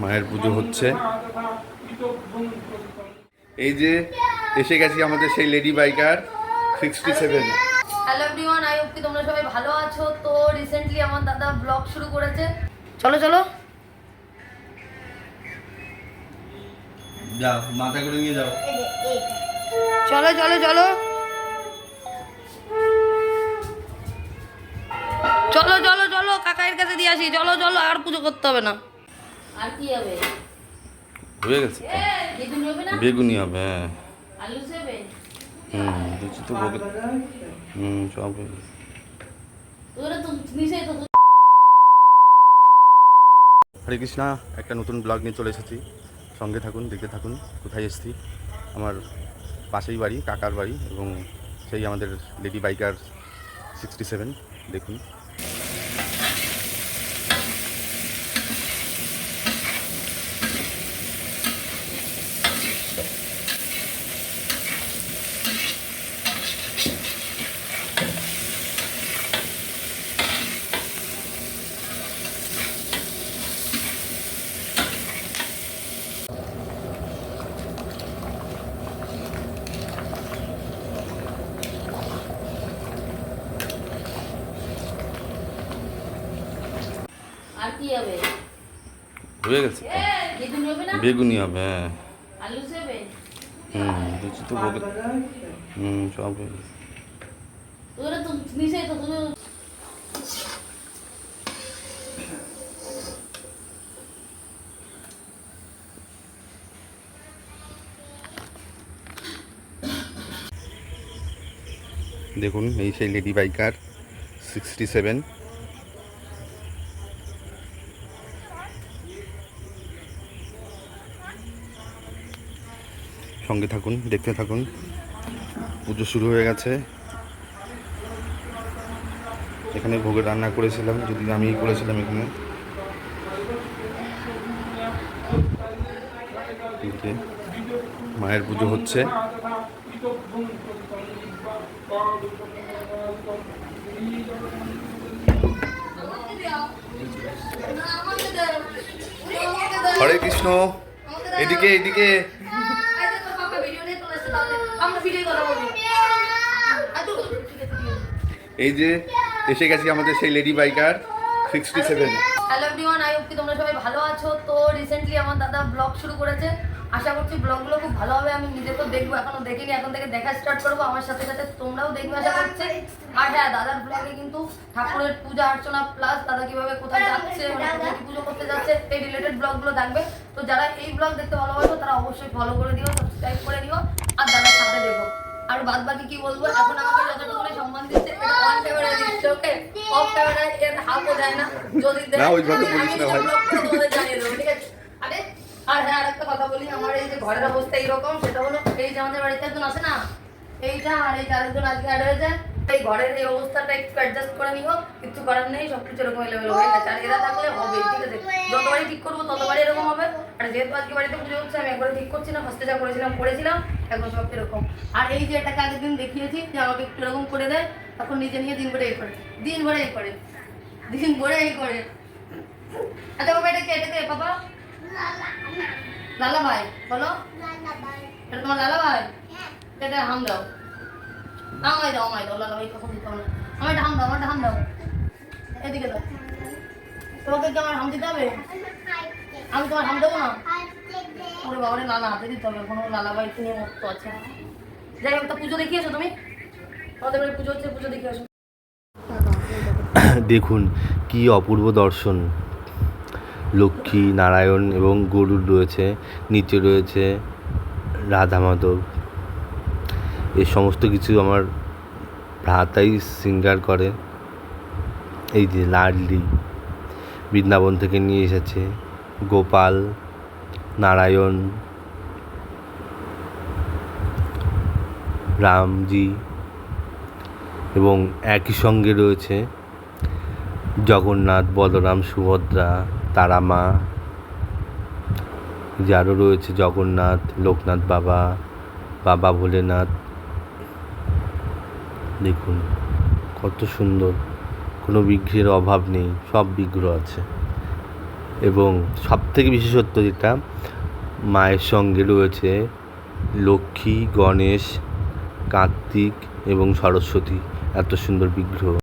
মায়ের পুজো হচ্ছে। এই যে এসে গেছি আমাদের সেই lady biker sixty seven hello everyone I hope কি তোমরা সবাই ভালো আছো। তো রিসেন্টলি আমার দাদা ব্লগ শুরু করেছে। চলো চলো। যাও মাথা করে নিয়ে যাও। চলো চলো চলো। চলো চলো চলো কাকাইয়ের কাছে দিয়ে আসি। চলো চলো আর পুজো করতে হবে না। আর কি হবে? হয়ে গেছে। বেগুন হবে হ্যাঁ। আলু সেবে? হুম তো ভোগে হুম সব হয়ে গেছে। ওরা তো নিচে তো হরে কৃষ্ণা একটা নতুন ব্লগ নিয়ে চলে এসেছি। সঙ্গে থাকুন দেখতে থাকুন কোথায় এসেছি? আমার পাশেই বাড়ি কাকার বাড়ি এবং সেই আমাদের লেডি বাইকার সিক্সটি সেভেন দেখুন। আর কি হবে? হয়ে গেছে তো। হবে না? বেগুনি হবে হ্যাঁ। আলু সেবে? হুম দিচ্ছি তো ভোগে হুম সব হয়ে গেছে। ওরা তো নিচে তো দেখুন এই সেই লেডি বাইকার সিক্সটি সেভেন সঙ্গে থাকুন, দেখতে থাকুন। পুজো শুরু হয়ে গেছে। এখানে ভোগের রান্না করেছিলাম, যদি আমিই করেছিলাম এখানে। মায়ের পুজো হচ্ছে। হরে কৃষ্ণ। এদিকে এদিকে। এই যে এসে গেছি আমাদের সেই lady biker sixty seven hello everyone I hope কি তোমরা সবাই ভালো আছো। তো রিসেন্টলি আমার দাদা ব্লগ শুরু করেছে। আশা করছি ব্লগগুলো খুব ভালো হবে। আমি নিজে তো দেখব এখনও দেখিনি। এখন থেকে দেখা স্টার্ট করব। আমার সাথে সাথে তোমরাও দেখবে আশা করছি। আর হ্যাঁ দাদার ব্লগে কিন্তু ঠাকুরের পূজা অর্চনা প্লাস দাদা কীভাবে কোথায় যাচ্ছে মানে পুজো করতে যাচ্ছে এই রিলেটেড ব্লগগুলো দেখবে। তো যারা এই ব্লগ দেখতে ভালোবাসো তারা অবশ্যই ফলো করে দিও সাবস্ক্রাইব করে দিও। দেখো আর বাদ বাকি কি বলব? এখন আমাকে যতটুকু সম্মান দিচ্ছে অন ক্যামেরায় দিচ্ছে ওকে অফ ক্যামেরায় এর হাফও দেয় না। যদি দেয় না, ওইভাবে বলিস না ভাই। তোমাদের জানিয়ে দেবো ঠিক আছে? আরে আর হ্যাঁ আরেকটা কথা বলি আমার এই যে ঘরের অবস্থা এইরকম সেটা হলো এই যে আমাদের বাড়িতে একজন আছে না? এইটা আর এই চারজন আজকে অ্যাড হয়েছে এই ঘরের এই অবস্থাটা একটু অ্যাডজাস্ট করে নিও কিছু করার নেই সব কিছু এরকম এলোমেলো হয়ে গেছে। আর এরা থাকলে হবে ঠিক আছে? যতবারই ঠিক করব ততবারই এরকম হবে। আর যেহেতু আজকে বাড়িতে পুজো হচ্ছে আমি একবার ঠিক করছি না ফার্স্টে যা করেছিলাম করেছিলাম এখন সব এরকম। আর এই যে এটাকে আগের দিন দেখিয়েছি যে আমাকে একটু এরকম করে দেয় তখন নিজে নিয়ে দিন ভরে এই করে দিন ভরে এই করে দিন ভরে এই করে। আচ্ছা বাবা এটা কে এটা কে বাবা? লালা ভাই বলো। এটা তোমার লালা ভাই এটা হাম দাও। আমায় দাও আমায় দাও কখন দিতে হবে আমার একটা দাও আমার হাম দাও। এদিকে দাও। তোমাকে কি আমার হাম দিতে হবে? আমি তোমার হাম দেবো না? ওরে বাবারে, লালা, হাতে দিতে হবে কোনো লালা ভাই নিয়ে আছে। যাই হোক পুজো দেখিয়েছো তুমি। আমাদের বাড়ি পুজো হচ্ছে, পুজো দেখিয়ে আসো দেখুন, কি অপূর্ব দর্শন। লক্ষ্মী নারায়ণ এবং গরুর রয়েছে, নিচে রয়েছে রাধা মাধব। এই সমস্ত কিছু আমার ভ্রাতাই সিঙ্গার করে। এই যে লাডলি, বৃন্দাবন থেকে নিয়ে এসেছে, গোপাল, নারায়ণ, রামজি এবং একই সঙ্গে রয়েছে জগন্নাথ, বলরাম, সুভদ্রা তারা মা যে আরও রয়েছে জগন্নাথ, লোকনাথ বাবা বাবা ভোলেনাথ দেখুন, কত সুন্দর। কোনো বিগ্রহের অভাব নেই, সব বিগ্রহ আছে। এবং সব থেকে বিশেষত্ব যেটা, মায়ের সঙ্গে রয়েছে লক্ষ্মী, গণেশ, কার্তিক এবং সরস্বতী। এত সুন্দর বিগ্রহ।